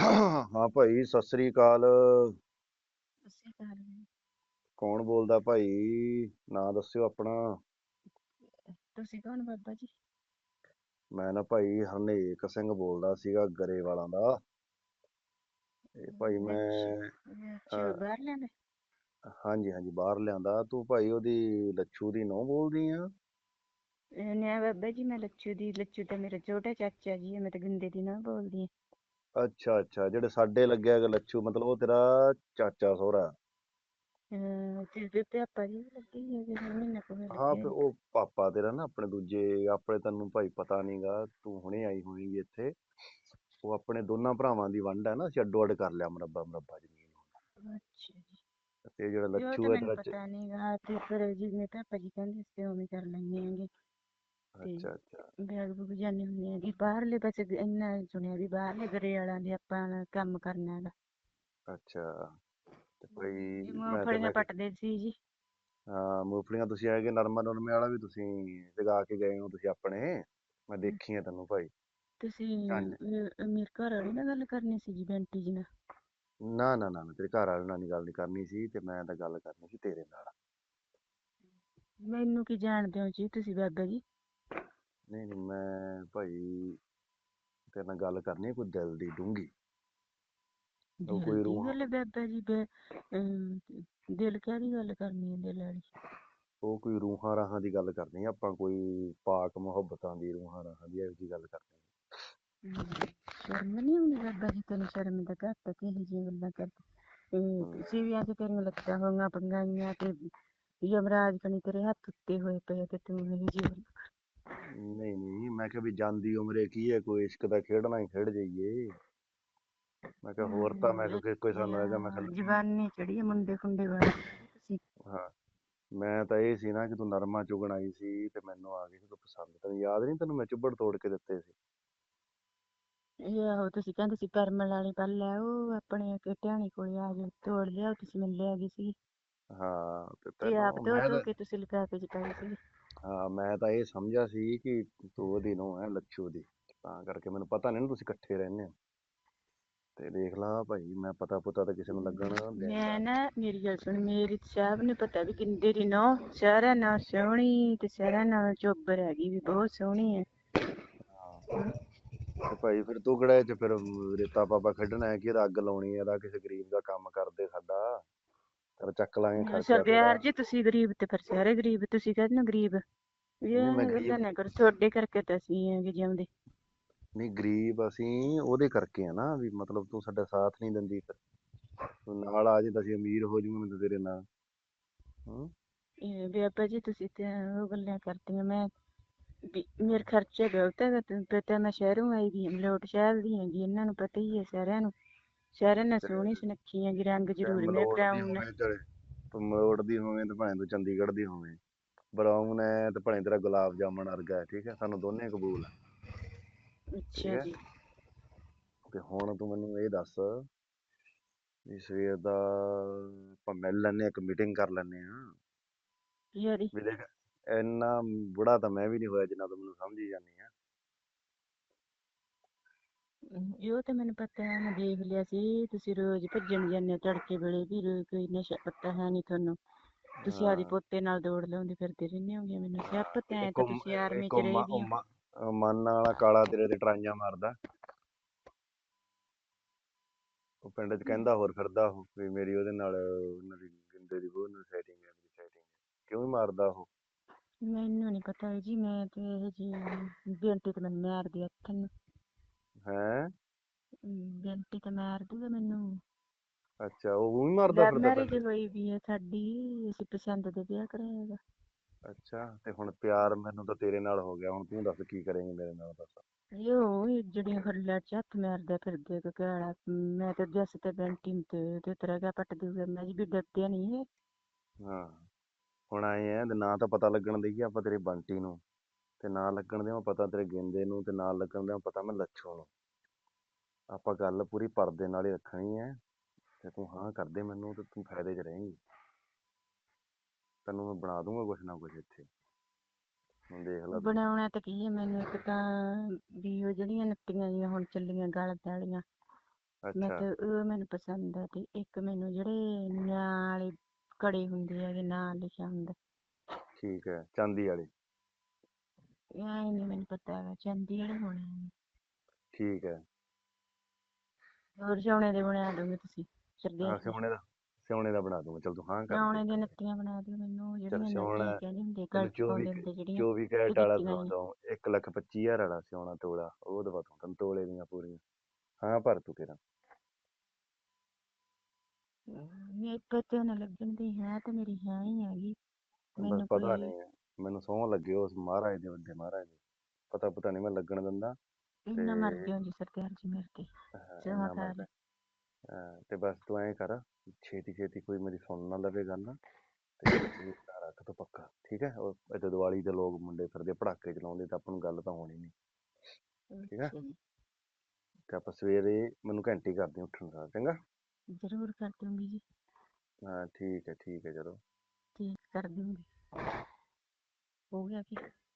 ਹਾਂ ਭਾਈ ਸਤਿ ਸ੍ਰੀ ਅਕਾਲ। ਸਤਿ ਸ਼੍ਰੀ ਅਕਾਲ ਜੀ। ਕੌਣ ਬੋਲਦਾ ਭਾਈ? ਨਾਂ ਦੱਸਿਓ ਆਪਣਾ। ਤੁਸੀਂ ਕੌਣ ਬਾਬਾ ਜੀ? ਮੈਂ ਨਾ ਭਾਈ ਹਰਨੇਕ ਸਿੰਘ ਬੋਲਦਾ ਸੀਗਾ ਗਰੇਵਾਲਾਂ ਦਾ। ਇਹ ਭਾਈ ਮੈਂ ਅਹ, ਬਾਹਰ ਲੈਂਦੇ ਹਾਂਜੀ ਹਾਂਜੀ ਬਾਹਰ ਲਿਆਂਦਾ। ਤੂੰ ਭਾਈ ਉਹਦੀ ਲੱਛੂ ਦੀ ਨਹੁੰ ਬੋਲਦੀ ਆ। ਨੇ ਬਾਬਾ ਜੀ ਮੈਂ ਲੱਚੂ ਦੀ ਲੱਚੂ ਤਾਂ ਮੇਰਾ ਛੋਟਾ ਚਾਚਾ ਜੀ ਹੈ ਮੈਂ ਤਾਂ ਗਿੰਦੇ ਦੀ ਨਾ ਬੋਲਦੀ ਅੱਛਾ ਅੱਛਾ ਜਿਹੜੇ ਸਾਡੇ ਲੱਗਿਆ ਹੈਗਾ ਲੱਛੂ ਮਤਲਬ ਉਹ ਤੇਰਾ ਚਾਚਾ ਸਹੁਰਾ ਹਾਂ। ਤੇ ਤੇ ਪਾਪਾ ਜੀ ਵੀ ਲੱਗੇ ਹੀ ਹੈਗੇ ਹੁਣ ਮਹੀਨਾ ਕੋਲ ਹਾਂ ਲੱਗੇ ਫਿਰ ਉਹ ਪਾਪਾ ਤੇਰਾ ਨਾ ਆਪਣੇ ਦੂਜੇ ਆਪਣੇ ਤੈਨੂੰ ਭਾਈ ਪਤਾ ਨਹੀਂਗਾ ਤੂੰ ਹੁਣੇ ਆਈ ਹੋਏਗੀ ਇੱਥੇ। ਉਹ ਆਪਣੇ ਦੋਨਾਂ ਭਰਾਵਾਂ ਦੀ ਵੰਡ ਹੈ ਨਾ ਅਸੀਂ ਅੱਡੋ ਅੱਡ ਕਰ ਲਿਆ ਮਰੱਬਾ ਮਰੱਬਾ ਜ਼ਮੀਨ ਨੂੰ। ਅੱਛਾ ਜੀ। ਤੇ ਜਿਹੜਾ ਤਾਂ ਲੱਛੂ ਹੈ ਮੈਨੂੰ ਤੇਰਾ ਚ- ਪਤਾ ਨਹੀਂਗਾ ਤੇ ਫਿਰ ਜਿਵੇਂ ਪਾਪਾ ਜੀ ਕਹਿੰਦੇ ਸੀ ਉਵੇਂ ਕਰ ਲੈਂਦੇ ਆਂਗੇ ਤੇ ਅੱਛਾ ਅੱਛਾ। ਬੁਗ ਜਾਣੇ ਹੁੰਦੇ ਆ ਜੀ ਬਾਹਰਲੇ ਪਾਸੇ ਇੰਨਾ ਸੁਣਿਆ ਵੀ ਬਾਹਰਲੇ ਗਰੇ ਵਾਲਾਂ ਦੇ ਆਪਾਂ ਕੰਮ ਕਰਨਾ ਹੈਗਾ। ਅੱਛਾ ਤੇ ਭਾਈ ਜੀ ਮੈਂ ਤੇ ਮੂੰਗਫਲੀਆਂ ਕਿ- ਪੱਟਦੇ ਸੀ ਜੀ। ਹਾਂ ਮੂੰਗਫਲੀਆਂ ਤੁਸੀਂ ਆਏਗੇ ਨਰਮਾ ਨੁਰਮੇ ਵਾਲਾ ਵੀ ਤੁਸੀਂ ਲਗਾ ਕੇ ਗਏ ਹੋ ਤੁਸੀਂ ਆਪਣੇ? ਮੈਂ ਦੇਖੀ ਆ ਤੈਨੂੰ ਭਾਈ। ਤੁਸੀਂ ਹਾਂਜੀ। ਅਹ, ਮੇਰੇ ਘਰ ਵਾਲੀ ਨਾਲ ਗੱਲ ਕਰਨੀ ਸੀ ਜੀ ਬੈਂਟੀ ਜੀ ਨਾਲ? ਨਾ ਨਾ ਨਾ ਨਾ, ਤੇਰੇ ਘਰ ਵਾਲੇ ਨਾਲ ਨਹੀਂ ਗੱਲ ਨਹੀਂ ਕਰਨੀ ਸੀ ਤੇ ਮੈਂ ਤਾਂ ਗੱਲ ਕਰਨੀ ਸੀ ਤੇਰੇ ਨਾਲ। ਮੈਨੂੰ ਕੀ ਜਾਣਦੇ ਹੋ ਜੀ ਤੁਸੀਂ ਬਾਬਾ ਜੀ? ਨਹੀਂ ਨਹੀਂ ਮੈਂ ਭਾਈ ਤੇਰੇ ਨਾਲ ਗੱਲ ਕਰਨੀ ਹੈ ਕੋਈ ਦਿਲ ਦੀ ਡੂੰਗੀ ਉਹ ਕੋਈ ਦੀ ਰੂਹ ਗੱਲ ਹੈ ਬਾਬਾ ਜੀ ਬੇ ਅਮ, ਦਿਲ ਕਾਹਦੀ ਗੱਲ ਕਰਨੀ ਹੈ ਦਿਲ ਵਾਲੀ? ਉਹ ਕੋਈ ਰੂਹਾਂ ਰਾਹਾਂ ਦੀ ਗੱਲ ਕਰਨੀ ਆ ਆਪਾਂ ਕੋਈ ਪਾਕ ਮੁਹੱਬਤਾਂ ਦੀ ਰੂਹਾਂ ਰਾਹਾਂ ਦੀ ਇਹੋ ਜਿਹੀ ਗੱਲ ਕਰਨੀ ਹਮ, ਸ਼ਰਮ ਨਹੀਂ ਆਉਂਦੀ ਬਾਬਾ ਜੀ ਤੈਨੂੰ ਸ਼ਰਮ ਦਾ ਘੱਟ ਕਿਹੋ ਜਿਹੀਆਂ ਗੱਲਾਂ ਕਰਦਾ? ਤੇ ਵੀ ਅੱਜ ਤੇਰੀਆਂ ਲੱਤਾਂ ਹੋਈਆਂ ਪੰਗਾਈਆਂ ਤੇ ਯਮਰਾਜ ਕਣੀ ਤੇਰੇ ਹੱਥ ਉੱਤੇ ਹੋਏ ਪਏ ਆ ਤੇ ਤੂੰ ਇਹੋ ਜਿਹੀ ਮੈਂ ਕਿਹਾ ਵੀ ਜਾਂਦੀ ਉਮਰੇ ਕੀ ਹੈ ਕੋਈ ਇਸ਼ਕ ਦਾ ਖੇਡਣਾ ਹੀ ਖੇਡ ਜਾਈਏ। ਮੈਂ ਕਿਹਾ ਹੋਰ ਤਾਂ ਮੈਂ ਕਿਹਾ ਕੋਈ ਸਾਨੂੰ ਹੈਗਾ ਮੈਂ ਕਿਹਾ ਜਵਾਨੀ ਚੜੀ ਆ ਮੁੰਡੇ ਖੁੰਡੇ ਵਾਲੀ ਤੁਸੀਂ। ਹਾਂ ਮੈਂ ਤਾਂ ਇਹ ਸੀ ਨਾ ਕਿ ਤੂੰ ਨਰਮਾ ਚੁਗਣ ਆਈ ਸੀ ਤੇ ਮੈਨੂੰ ਆ ਗਈ ਸੀ ਤੂੰ ਪਸੰਦ ਤੈਨੂੰ ਯਾਦ ਨਹੀਂ ਤੈਨੂੰ ਮੈਂ ਚੁੱਬੜ ਤੋੜ ਕੇ ਦਿੱਤੇ ਸੀ। ਇਹ ਆਹੋ ਤੁਸੀਂ ਕਹਿੰਦੇ ਸੀ ਪਰਮਲ ਵਾਲੀ ਪੱਲ ਲੈ ਉਹ ਆਪਣੇ ਟਿਆਣੀ ਕੋਲੇ ਆ ਜਾਓ ਤੋੜ ਲਿਆ ਤੁਸੀਂ ਮੈਨੂੰ ਲੈ ਗਈ ਸੀ ਹਾਂ ਤੇ ਤੇ ਆਪ ਤੈਨੂੰ ਮੈਂ ਤਾਂ ਕੇ ਤੁਸੀਂ ਲੁਕਾ ਕੇ ਚਪਾਈ ਸੀ ਹਾਂ ਮੈਂ ਤਾਂ ਇਹ ਸਮਝਿਆ ਸੀ ਕਿ ਤੂੰ ਉਹਦੀ ਨੂੰ ਹੈ ਲੱਛੂ ਦੀ ਤਾਂ ਕਰਕੇ ਮੈਨੂੰ ਪਤਾ ਨਹੀਂ ਨਾ ਤੁਸੀਂ ਇਕੱਠੇ ਰਹਿੰਦੇ ਹੋ। ਤੇ ਦੇਖ ਲਾ ਭਾਈ ਮੈਂ ਪਤਾ ਪੁੱਤਾ ਤਾਂ ਕਿਸੇ ਨੂੰ ਲੱਗਣ ਦੇਣ ਮੈਂ ਨਾ ਮੇਰੀ ਗੱਲ ਸੁਣ ਮੇਰੀ ਸਾਹਿਬ ਨੂੰ ਪਤਾ ਵੀ ਕਿੰਦੇ ਦੀ ਨੋ ਸਾਰਿਆਂ ਨਾਲ ਸੋਹਣੀ ਤੇ ਸਾਰਿਆਂ ਨਾਲ ਚੋਬਰ ਹੈਗੀ ਵੀ ਬਹੁਤ ਸੋਹਣੀ ਹੈ ਤੇ ਭਾਈ ਫਿਰ ਤੂੰ ਕਿਹੜਾ ਇਹ ਚ ਫਿਰ ਰੇਤਾ ਪਾਪਾ ਖੇਡਣਾ ਹੈ ਕਿ ਇਹਦਾ ਅੱਗ ਲਾਉਣੀ ਹੈ ਇਹਦਾ ਕਿਸੇ ਗਰੀਬ ਦਾ ਕੰਮ ਕਰਦੇ ਸਾਡਾ। ਤੇਰਾ ਚੱਕ ਲਾਂਗੇ ਖਰਚਾ ਸਰਦਾਰ ਜੀ ਤੁਸੀਂ ਗਰੀਬ ਤੇ ਫਿਰ ਸਾਰੇ ਗਰੀਬ ਤੁਸੀਂ ਕਹਿੰਦੇ ਨਾ ਗਰੀਬ? ਨਹੀਂ, ਮੈਂ ਇਹ ਗਰੀਬ- ਗੱਲਾਂ ਨਾ ਕਰੋ ਤੁਹਾਡੇ ਕਰਕੇ ਤਾਂ ਅਸੀਂ ਹੈਗੇ ਜਿਉਂਦੇ ਨਹੀਂ ਗਰੀਬ ਅਸੀਂ ਉਹਦੇ ਕਰਕੇ ਆ ਨਾ ਵੀ ਮਤਲਬ ਤੂੰ ਸਾਡਾ ਸਾਥ ਨਹੀਂ ਦਿੰਦੀ ਫਿਰ। ਤੂੰ ਨਾਲ ਆ ਜੇ ਤਾਂ ਅਸੀਂ ਅਮੀਰ ਹੋ ਜਾਵਾਂਗੇ ਮੈਂ ਤਾਂ ਤੇਰੇ ਨਾਲ। ਹੂੰ? ਇਹ ਵੀ ਆਪਾਂ ਜੀ ਤੁਸੀਂ ਤੇ ਉਹ ਗੱਲਾਂ ਕਰਦੀਆਂ ਮੈਂ ਵੀ ਮੇਰੇ ਖਰਚੇ ਬਹੁਤ ਹੈਗਾ ਤੈਨੂੰ ਪਤਾ ਮੈਂ ਸ਼ਹਿਰੋਂ ਆਈ ਦੀ ਹਾਂ ਮਲੋਟ ਸ਼ਹਿਰ ਦੀ ਹੈਗੀ ਇਹਨਾਂ ਨੂੰ ਪਤਾ ਹੀ ਹੈ ਸਾਰਿਆਂ ਨੂੰ। ਸਾਰਿਆਂ ਨਾਲ ਸੋਹਣੀ ਸੁਨੱਖੀ ਹੈਗੀ ਰੰਗ ਜ਼ਰੂਰ ਮੇਰੇ ਬਰਾਊਨ ਚਾਹੇ ਤੂੰ ਮਲੋਟ ਦੀ ਹੋਵੇਂ ਤੇ ਭਾਵੇਂ ਤੂੰ ਚੰਡੀਗੜ੍ਹ ਦੀ ਹੋਵੇਂ। ਬਰਾਊਨ ਹੈ ਤੇ ਭਾਵੇਂ ਤੇਰਾ ਗੁਲਾਬ ਜਾਮਣ ਵਰਗਾ ਹੈ ਠੀਕ ਹੈ ਸਾਨੂੰ ਦੋਨੇ ਕਬੂਲ ਹੈ ਅੱਛਾ। ਜੀ। ਤੇ ਹੁਣ ਤੂੰ ਮੈਨੂੰ ਇਹ ਦੱਸ ਵੀ ਸਵੇਰ ਦਾ ਆਪਾਂ ਮਿਲ ਲੈਨੇ ਇੱਕ ਮੀਟਿੰਗ ਕਰ ਲੈਨੇ ਆ ਯਾਰੀ ਵੀ ਦੇਖ ਇੰਨਾ ਬੁੜਾ ਤਾਂ ਮੈਂ ਵੀ ਨਹੀਂ ਹੋਇਆ ਜਿੰਨਾ ਤੂੰ ਮੈਨੂੰ ਸਮਝੀ ਜਾਂਦੀ ਆ। ਇਹ ਤਾਂ ਮੈਨੂੰ ਪਤਾ ਹੈ ਮੈਂ ਦੇਖ ਲਿਆ ਸੀ ਤੁਸੀਂ ਰੋਜ਼ ਭੱਜਣ ਜਾਂਦੇ ਹੋ ਤੜਕੇ ਵੇਲੇ ਵੀ ਰੋਜ਼ ਕੋਈ ਨਸ਼ਾ ਪੱਤਾ ਹੈ ਨਹੀਂ ਤੁਹਾਨੂੰ। ਤੁਸੀਂ ਆਦੀ। ਪੋਤੇ ਨਾਲ ਦੌੜ ਲਾਉਂਦੇ ਫਿਰਦੇ ਰਹਿੰਦੇ ਹੋਗੇ ਮੈਨੂੰ ਸਭ ਪਤਾ ਹੈ ਤਾਂ ਤੁਸੀਂ ਆਰਮੀ ਚ ਰਹੇ ਮ- ਵੀ ਹੋ। ਮ- ਮਨ ਵਾਲਾ ਕਾਲਾ ਤੇਰੇ ਤੇ ਟਰਾਈਆਂ ਮਾਰਦਾ। ਉਹ ਪਿੰਡ 'ਚ ਕਹਿੰਦਾ ਹੋਰ ਫਿਰਦਾ ਉਹ ਵੀ ਮੇਰੀ ਉਹਦੇ ਨਾਲ ਉਹਨਾਂ ਦੀ ਗਿੰਦੇ ਦੀ ਨਾਲ ਸੈਟਿੰਗ ਹੈ ਮੇਰੀ ਸੈਟਿੰਗ ਕਿਉਂ ਮਾਰਦਾ ਉਹ? ਮੈਨੂੰ ਨਹੀਂ ਪਤਾ ਜੀ ਮੈਂ ਤੇ ਇਹ ਜੀ ਬੇਨਤੀ ਤੇ ਮੈਨੂੰ ਮਾਰਦੀ ਹੱਥ ਨੂੰ। ਹੈ? ਬੇਨਤੀ ਤੇ ਮਾਰ ਦੂਗਾ ਮੈਨੂੰ। ਅੱਛਾ ਉਹ ਵੀ ਮਾਰਦਾ ਫਿਰਦਾ ਮੈਰਿਜ 'ਚ? ਹੋਈ ਵੀ ਹੈ ਸਾਡੀ ਅਸੀਂ ਪਸੰਦ ਦੇ ਵਿਆਹ ਕਰਾਏਗਾ ਅੱਛਾ ਤੇ ਹੁਣ ਪਿਆਰ ਮੈਨੂੰ ਤਾਂ ਤੇਰੇ ਨਾਲ ਹੋ ਗਿਆ ਹੁਣ ਤੂੰ ਦੱਸ ਕੀ ਕਰੇਂਗੀ ਮੇਰੇ ਨਾਲ ਦੱਸ। ਇਹ ਜਿਹੜੀਆਂ ਹੱਲਾ ਚ ਹੱਥ ਮਾਰਦਾ ਫਿਰਦੇ ਕੋ ਕਾਲਾ ਮੈਂ ਤੇ ਜੱਸ ਤੇ ਬੈਂਟੀ ਨੂੰ ਤੇ ਤੇ ਤਰ੍ਹਾਂ ਦਾ ਪੱਟ ਦੂਗਾ ਮੈਂ ਜੀ ਵੀ ਡਰਦੇ ਨਹੀਂ ਹੈ ਹਾਂ ਹੁਣ ਆਏ ਆ ਨਾ ਤਾਂ ਪਤਾ ਲੱਗਣ ਦੇਈਏ ਆਪਾਂ ਤੇਰੇ ਬੰਟੀ ਨੂੰ। ਤੇ ਨਾ ਲੱਗਣ ਦੇਵਾਂ ਪਤਾ ਤੇਰੇ ਗੇਂਦੇ ਨੂੰ ਤੇ ਨਾ ਲੱਗਣ ਦੇਵਾਂ ਪਤਾ ਮੈਂ ਲੱਛੂ ਨੂੰ। ਆਪਾਂ ਗੱਲ ਪੂਰੀ ਪਰਦੇ ਨਾਲ ਹੀ ਰੱਖਣੀ ਹੈ ਤੇ ਤੂੰ ਹਾਂ ਕਰਦੇ ਮੈਨੂੰ ਤੇ ਤੂੰ ਫਾਇਦੇ 'ਚ ਰਹੇਂਗੀ। ਤੈਨੂੰ ਮੈਂ ਬਣਾ ਦੂੰਗਾ ਕੁਛ ਨਾ ਕੁਛ ਇੱਥੇ। ਹੁਣ ਦੇਖ ਲੈ ਤੂੰ। ਬਣਾਉਣਾ ਤਾਂ ਕੀ ਹੈ ਮੈਨੂੰ ਇੱਕ ਤਾਂ ਵੀ ਉਹ ਜਿਹੜੀਆਂ ਨੱਟੀਆਂ ਜਿਹੀਆਂ ਹੁਣ ਚੱਲੀਆਂ ਗਲ ਵਾਲੀਆਂ ਮੈਂ ਅੱਛਾ। ਤੇ ਉਹ ਮੈਨੂੰ ਪਸੰਦ ਆ ਤੇ ਇੱਕ ਮੈਨੂੰ ਜਿਹੜੇ ਨਾਂ ਵਾਲੇ ਕੜੇ ਹੁੰਦੇ ਹੈਗੇ ਨਾਂ ਲਿਖਿਆ ਹੁੰਦਾ ਠੀਕ ਹੈ ਚਾਂਦੀ ਵਾਲੇ। ਐ ਨਹੀਂ ਮੈਨੂੰ ਪਤਾ ਹੈਗਾ ਵਾਲੇ ਹੋਣੇ ਆ। ਠੀਕ ਹੈ। ਹੋਰ ਸੋਨੇ ਦੇ ਬਣਾ ਦੋਗੇ ਤੁਸੀਂ ਹਾਂ ਸਰਦੀਆਂ ਚ ਸਿਉਣੇ ਦਾ ਸਿਉਣੇ ਦਾ ਬਣਾ ਦੂੰਗਾ ਚਲ ਤੂੰ ਹਾਂ ਕਰ ਸੋਨੇ ਦੀਆਂ ਨੱਤੀਆਂ ਬਣਾ ਦਿਓ ਮੈਨੂੰ ਜਿਹੜੀਆਂ ਨੱਤੀਆਂ ਕਹਿੰਦੇ ਹੁੰਦੇ ਤੈਨੂੰ ਗਲ ਚ 24 ਪਾਉਂਦੇ ਹੁੰਦੇ ਜਿਹੜੀਆਂ 24 ਕੈਰਟ ਤੇ ਵਾਲਾ ਦਿੱਤੀਆਂ ਸੌ ਦੋ ਇੱਕ ਲੱਖ ਪੱਚੀ ਹਜ਼ਾਰ ਵਾਲਾ ਸਿਉਣਾ ਤੋਲਾ ਉਹ ਦਵਾ ਦੂੰ ਤੈਨੂੰ ਤੋਲੇ ਦੀਆਂ ਪੂਰੀਆਂ। ਹਾਂ ਭਰ ਤੂੰ ਕਿਹੜਾ ਮੇਰੇ ਪਤੇ ਨਾ ਲੱਗਣ ਦੀ ਹੈ ਤੇ ਮੇਰੀ ਹੈ ਹੀ ਹੈਗੀ। ਮੈਨੂੰ ਪਤਾ ਨਹੀਂ ਮੈਨੂੰ ਸੌਂ ਲੱਗੇ ਉਸ ਮਹਾਰਾਜ ਦੇ ਵੱਡੇ ਮਹਾਰਾਜ ਦੇ। ਪਤਾ ਪਤਾ ਨਹੀਂ ਮੈਂ ਲੱਗਣ ਦਿੰਦਾ ਇੰਨਾ ਤੇ- ਮਰ ਜਾਓ ਜੀ ਸਰਦਾਰ ਜੀ ਮੇਰੇ ਤੇ ਹਾਂ, ਸੇਵਾ ਇੰਨਾ ਕਰ। ਮਰਦਾ ਹਾਂ, ਤੇ ਬਸ ਤੂੰ ਐਂ ਕਰ ਛੇਤੀ ਛੇਤੀ ਕੋਈ ਮੇਰੀ ਸੁਣ ਨਾ ਲਵੇ ਗੱਲ ਤੇ ਇਹ ਘਰ ਰੱਖ ਤੂੰ ਪੱਕਾ ਠੀਕ ਹੈ? ਉਹ ਇੱਥੇ ਦੀਵਾਲੀ ਤੇ ਲੋਕ ਮੁੰਡੇ ਫਿਰਦੇ ਪੜਾਕੇ ਚਲਾਉਂਦੇ ਤਾਂ ਆਪਾਂ ਨੂੰ ਗੱਲ ਤਾਂ ਹੋਣੀ ਨਹੀਂ। ਠੀਕ ਹੈ? ਅੱਛਾ ਜੀ, ਤੇ ਆਪਾਂ ਸਵੇਰੇ ਮੈਨੂੰ ਘੰਟੀ ਕਰਦੇ ਉੱਠਣ ਦਾ ਚੰਗਾ? ਜ਼ਰੂਰ ਕਰ ਦੂੰਗੀ ਜੀ। ਹਾਂ ਠੀਕ ਹੈ ਠੀਕ ਹੈ ਚਲੋ। ਠੀਕ ਕਰ ਦੂੰਗੀ ਹੋ ਗਿਆ ਕੀ